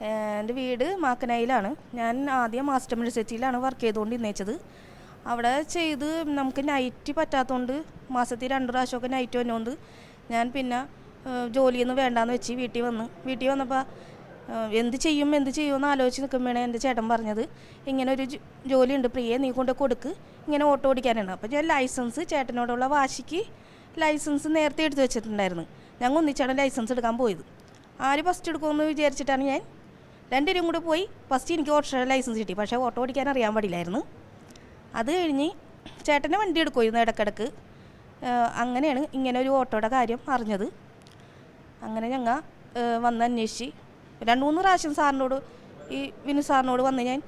എന്റെ വീട് മാക്കനായിലാണ്. ഞാൻ ആദ്യം മാസ്റ്റർ മ്യൂണിവേഴ്സിറ്റിയിലാണ് വർക്ക് ചെയ്തുകൊണ്ട് ഇന്നേച്ചത് അവിടെ ചെയ്ത് നമുക്ക് നൈറ്റ് പറ്റാത്തതുകൊണ്ട് മാസത്തിൽ രണ്ട് പ്രാവശ്യമൊക്കെ നൈറ്റ് വന്നുകൊണ്ട് ഞാൻ പിന്നെ ജോലിയൊന്നും വേണ്ടാന്ന് വെച്ച് വീട്ടിൽ വന്ന്. വീട്ടിൽ വന്നപ്പോൾ എന്ത് ചെയ്യും എന്ത് ചെയ്യുമെന്ന് ആലോചിച്ച് നിൽക്കുമ്പോഴാണ് എന്റെ ചേട്ടൻ പറഞ്ഞത്. ഇങ്ങനെ ഒരു ജോലി ഉണ്ട് പ്രിയെ നീ കൊണ്ട് കൊടുക്ക്. ഇങ്ങനെ ഓട്ടോ ഓടിക്കാനാണ് അപ്പോൾ ഞാൻ ലൈസൻസ് ചേട്ടനോടുള്ള വാശിക്ക് ലൈസൻസ് നേരത്തെ എടുത്ത് വെച്ചിട്ടുണ്ടായിരുന്നു. ഞങ്ങൾ ഒന്നിച്ചാണ് ലൈസൻസ് എടുക്കാൻ പോയത്. ആര് ഫസ്റ്റ് എടുക്കുമെന്ന് വിചാരിച്ചിട്ടാണ് ഞാൻ രണ്ടുപേരും കൂടെ പോയി ഫസ്റ്റ് എനിക്ക് ഓട്ടോ ലൈസൻസ് കിട്ടി. പക്ഷേ ഓട്ടോ ഓടിക്കാൻ അറിയാൻ പാടില്ലായിരുന്നു. അത് കഴിഞ്ഞ് ചേട്ടനെ വണ്ടി എടുക്കുമായിരുന്നു ഇടക്കിടക്ക്. അങ്ങനെയാണ് ഇങ്ങനെ ഒരു ഓട്ടോയുടെ കാര്യം അറിഞ്ഞത്. അങ്ങനെ ഞങ്ങൾ വന്ന് അന്വേഷിച്ച്. രണ്ട് മൂന്ന് പ്രാവശ്യം സാറിനോട് ഈ വിനു സാറിനോട് വന്ന് ഞാൻ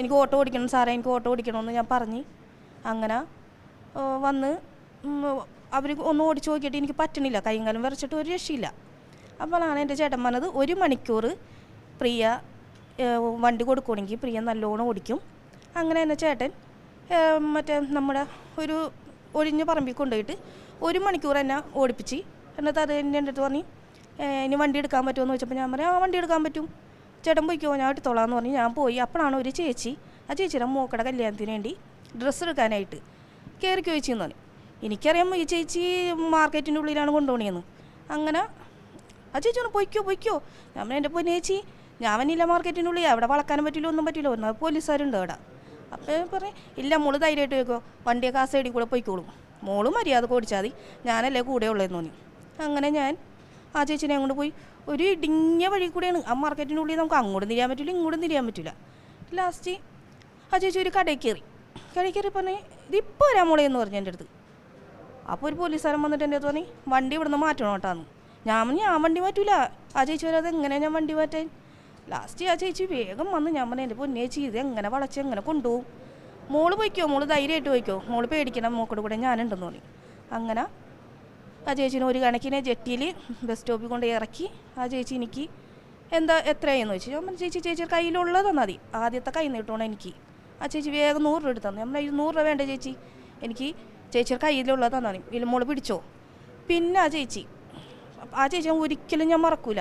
എനിക്ക് ഓട്ടോ ഓടിക്കണം സാറേ എനിക്ക് ഓട്ടോ ഓടിക്കണമെന്ന് ഞാൻ പറഞ്ഞ്. അങ്ങനെ വന്ന് അവർ ഒന്ന് ഓടിച്ച് നോക്കിയിട്ട് എനിക്ക് പറ്റണില്ല. കൈയും കാലം വിറച്ചിട്ട് ഒരു രക്ഷയില്ല. അപ്പോഴാണ് എന്റെ ചേട്ടൻ പറഞ്ഞത് ഒരു മണിക്കൂർ പ്രിയ വണ്ടി കൊടുക്കുകയാണെങ്കിൽ പ്രിയ നല്ലോണം ഓടിക്കും. അങ്ങനെ തന്നെ ചേട്ടൻ മറ്റേ നമ്മുടെ ഒരു ഒഴിഞ്ഞ പറമ്പിൽ കൊണ്ടുപോയിട്ട് ഒരു മണിക്കൂർ എന്നെ ഓടിപ്പിച്ച്. എന്നിട്ട് അത് എന്റെ അടുത്ത് പറഞ്ഞ് ഇനി വണ്ടി എടുക്കാൻ പറ്റുമോ എന്ന് ചോദിച്ചപ്പോൾ ഞാൻ പറഞ്ഞു ആ വണ്ടി എടുക്കാൻ പറ്റും. ചേട്ടൻ പോയിക്കോ ഞാൻ എടുത്തോളാം എന്ന് പറഞ്ഞ്. ഞാൻ പോയി. അപ്പോഴാണ് ഒരു ചേച്ചി ആ ചേച്ചിയുടെ മോക്കടെ കല്യാണത്തിന് വേണ്ടി ഡ്രസ്സ് എടുക്കാനായിട്ട് കയറിക്കോ ചേച്ചി എന്ന് പറഞ്ഞു. എനിക്കറിയാം ഈ ചേച്ചി മാർക്കറ്റിന്റെ ഉള്ളിലാണ് കൊണ്ടുപോകണേന്ന്. അങ്ങനെ ആ ചേച്ചി പറഞ്ഞു പൊയ്ക്കോ പൊയ്ക്കോ. ഞാൻ എന്റെ പൊന്നെ ചേച്ചി ഞാൻ വന്നില്ല മാർക്കറ്റിനുള്ളിൽ അവിടെ വളക്കാനും പറ്റില്ല ഒന്നും പറ്റില്ല. ഒന്നും പോലീസുകാരുണ്ട് അവിടെ. അപ്പോൾ പറയും ഇല്ല മോൾ ധൈര്യമായിട്ട് വെക്കോ വണ്ടിയൊക്കെ ആ സൈഡിൽ കൂടെ പോയിക്കോളും. മോൾ മര്യാദ ഓടിച്ചാൽ മതി. ഞാനല്ലേ കൂടെ ഉള്ളതെന്ന് തോന്നി അങ്ങനെ ഞാൻ ആ ചേച്ചിനെ അങ്ങോട്ട് പോയി. ഒരു ഇടുങ്ങിയ വഴി കൂടെയാണ്. ആ മാർക്കറ്റിനുള്ളിൽ നമുക്ക് അങ്ങോട്ടും തിരിയാൻ പറ്റില്ല ഇങ്ങോട്ടും തിരിയാൻ പറ്റില്ല. ലാസ്റ്റ് ആ ചേച്ചി ഒരു കടയിൽ കയറി. കടയിൽ കയറി പറഞ്ഞേ ഇതിപ്പോൾ വരാൻ മോളെ എന്ന് പറഞ്ഞു എന്റെ അടുത്ത്. അപ്പോൾ ഒരു പോലീസുകാരൻ വന്നിട്ട് എന്റെ അടുത്ത് പറഞ്ഞു വണ്ടി ഇവിടുന്ന് മാറ്റണം കേട്ടാന്ന്. ഞാൻ ഞാൻ വണ്ടി മാറ്റൂല. ആ ചേച്ചി വരാതെ എങ്ങനെയാണ് ഞാൻ വണ്ടി മാറ്റാൻ? ലാസ്റ്റ് ആ ചേച്ചി വേഗം വന്ന് ഞാൻ പറഞ്ഞു എന്റെ പൊന്നെ ചെയ്ത് എങ്ങനെ വളച്ച് എങ്ങനെ കൊണ്ടുപോകും? മോൾ പോയിക്കോ? മോൾ ധൈര്യമായിട്ട് പോയിക്കോ? മോൾ പേടിക്കണം മോക്കോട് കൂടെ ഞാനുണ്ടെന്ന് തോന്നി അങ്ങനെ ആ ചേച്ചിനെ ഒരു കണക്കിനെ ജെട്ടിയിൽ ബസ് സ്റ്റോപ്പിൽ കൊണ്ട് ഇറക്കി. ആ ചേച്ചി എനിക്ക് എന്താ എത്രയെന്ന് ചോദിച്ചു. ഞാൻ പറഞ്ഞു ചേച്ചി ചേച്ചി കയ്യിലുള്ളത് തന്നാൽ മതി. ആദ്യത്തെ കൈ നീട്ടണം എനിക്ക്. ആ ചേച്ചി വേഗം നൂറ് രൂപ എടുത്തു തന്നു. നമ്മൾ നൂറ് രൂപ വേണ്ട ചേച്ചി. എനിക്ക് ചേച്ചിയുടെ കയ്യിലുള്ളത് തന്നാൽ മതി. ഇതിൽ മോൾ പിടിച്ചോ. പിന്നെ ആ ചേച്ചി ആ ചേച്ചി ഒരിക്കലും ഞാൻ മറക്കൂല.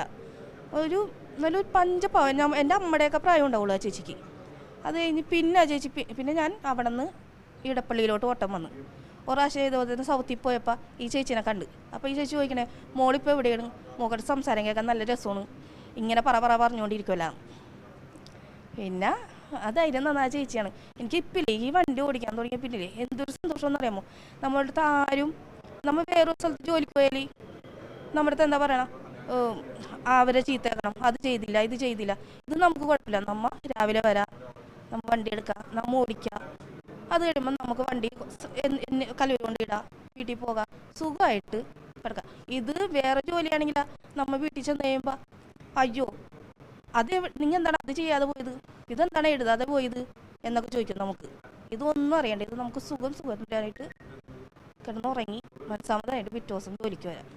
ഒരു നല്ലൊരു പവൻ ഞാൻ എന്റെ അമ്മയുടെയൊക്കെ പ്രായം ഉണ്ടാവുള്ളൂ ആ ചേച്ചിക്ക്. അത് കഴിഞ്ഞ് പിന്നെ ആ ചേച്ചി പിന്നെ ഞാൻ അവിടെ നിന്ന് ഇടപ്പള്ളിയിലോട്ട് ഓട്ടം വന്നു. ഒരു പ്രാവശ്യം ഇതുപോലെ തന്നെ സൗത്തിൽ പോയപ്പോൾ ഈ ചേച്ചിനെ കണ്ട്. അപ്പോൾ ഈ ചേച്ചി ചോദിക്കണേ മോളിപ്പോൾ എവിടെയാണ്? മോക്കടെ സംസാരം കേൾക്കാൻ നല്ല രസമാണ്. ഇങ്ങനെ പറ പറ പറഞ്ഞുകൊണ്ടിരിക്കുമല്ലോ പിന്നെ അതായിരുന്നു നന്നാ ചേച്ചിയാണ്. എനിക്ക് ഇപ്പില്ലേ ഈ വണ്ടി ഓടിക്കാൻ തുടങ്ങിയ പിന്നില്ലേ? എന്തൊരു സന്തോഷം എന്നറിയാമോ നമ്മുടെ നമ്മളടുത്ത് ആരും നമ്മൾ വേറൊരു സ്ഥലത്ത് ജോലിക്ക് പോയാൽ നമ്മുടെ അടുത്ത് എന്താ പറയണം? അവരെ ചീത്തയാക്കണം. അത് ചെയ്തില്ല ഇത് ചെയ്തില്ല. ഇത് നമുക്ക് കുഴപ്പമില്ല. നമ്മ രാവിലെ വരാം നമ്മ വണ്ടി എടുക്കാം നമ്മ ഓടിക്കാം. അത് കഴിയുമ്പോൾ നമുക്ക് വണ്ടി കല്ലൂർ കൊണ്ട് ഇടാം വീട്ടിൽ പോകാം. സുഖമായിട്ട് കിടക്കാം. ഇത് വേറെ ജോലിയാണെങ്കിൽ നമ്മ വീട്ടിൽ ചെന്ന് കഴിയുമ്പോൾ അയ്യോ അത് നിങ്ങൾ എന്താണ് അത് ചെയ്യാതെ പോയത്? ഇതെന്താണ് എഴുതാതെ പോയത്? എന്നൊക്കെ ചോദിക്കും നമുക്ക്. ഇതൊന്നും അറിയണ്ട. ഇത് നമുക്ക് സുഖം സുഖത്തിലായിട്ട് കിടന്നുറങ്ങി മനസ്സമ്മതമായിട്ട് പിറ്റേ ദിവസം ജോലിക്ക് വരാം.